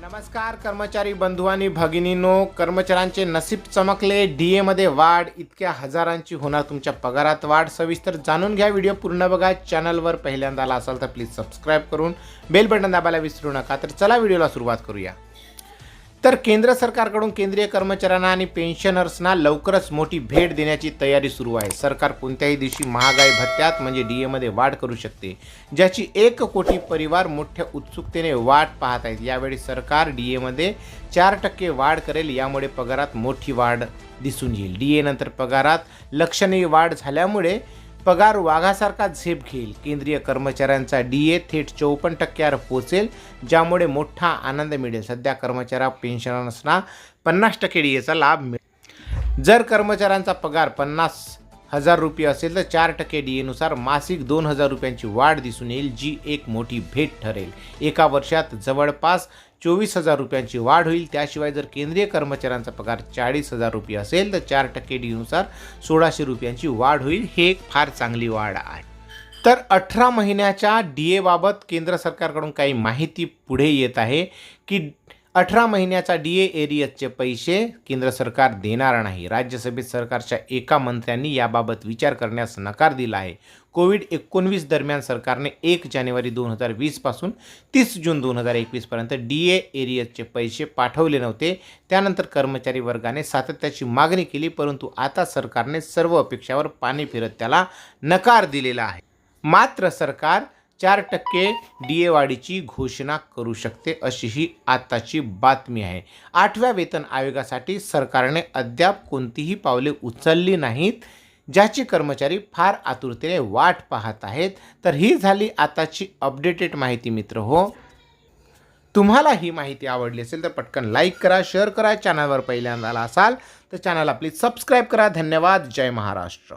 नमस्कार कर्मचारी बंधू आणि भगिनीनो. कर्मचाऱ्यांचे नसीब चमकले. डी एमध्ये वाढ इतक्या हजारांची होणार तुमच्या पगारात वाढ. सविस्तर जाणून घ्या. व्हिडिओ पूर्ण बघा. चॅनलवर पहिल्यांदा आला असाल तर प्लीज सबस्क्राईब करून बेल बटन दाबायला विसरू नका. तर चला व्हिडिओला सुरुवात करूया. तर केंद्र सरकारकडून केंद्रीय कर्मचाऱ्यांना आणि पेन्शनर्सना लवकरच मोठी भेट देण्याची तयारी सुरू आहे. सरकार कोणत्याही दिवशी महागाई भत्त्यात म्हणजे डी एमध्ये वाढ करू शकते ज्याची एक कोटी परिवार मोठ्या उत्सुकतेने वाट पाहत आहेत. यावेळी सरकार डी एमध्ये चार टक्के वाढ करेल यामुळे पगारात मोठी वाढ दिसून येईल. डी ए नंतर पगारात लक्षणीय वाढ झाल्यामुळे पगार वाघासारखा झेप घेईल. केंद्रीय कर्मचाऱ्यांचा डी ए थेट चौपन्न टक्क्यावर पोचेल ज्यामुळे मोठा आनंद मिळेल. सध्या कर्मचाऱ्या पेन्शनर्सना पन्नास टक्के डी एचा लाभ मिळेल. जर कर्मचाऱ्यांचा पगार पन्नास हजार रुपये असेल तर चार टक्के डी एनुसार मासिक दोन हजार रुपयांची वाढ दिसून येईल जी एक मोठी भेट ठरेल. एका वर्षात जवळपास चोवीस हजार रुपयांची वाढ होईल. त्याशिवाय जर केंद्रीय कर्मचाऱ्यांचा पगार चाळीस हजार रुपये असेल तर चार टक्के डीनुसार सोळाशे रुपयांची वाढ होईल. हे एक फार चांगली वाढ आहे. तर अठरा महिन्याच्या डी एबाबत केंद्र सरकारकडून काही माहिती पुढे येत आहे की अठरा महिन्याचा डी ए एरियसचे पैसे केंद्र सरकार देणार नाही. राज्यसभेत सरकारच्या एका मंत्र्यांनी याबाबत विचार करण्यास नकार दिला आहे. कोविड एकोणवीस दरम्यान सरकारने एक जानेवारी दोन हजार वीसपासून तीस जून दोन हजार एकवीसपर्यंत डी ए एरियसचे पैसे पाठवले नव्हते. त्यानंतर कर्मचारी वर्गाने सातत्याची मागणी केली परंतु आता सरकारने सर्व अपेक्षावर पाणी फिरत त्याला नकार दिलेला आहे. मात्र सरकार चार टक्के डी ए वाढीची घोषणा करू शकते अशी ही आताची बातमी आहे. आठव्या वेतन आयोगासाठी सरकारने अद्याप कोणतीही पावले उचलली नाहीत. ज्याची कर्मचारी फार आतुरतेने वाट पाहत आहेत. तर ही झाली आताची अपडेटेड माहिती मित्र हो. तुम्हाला ही माहिती आवडली असेल तर पटकन लाईक करा शेअर करा चॅनलवर पहिल्यांदा आला असाल तर चॅनलला प्लीज सबस्क्राईब करा. धन्यवाद. जय महाराष्ट्र.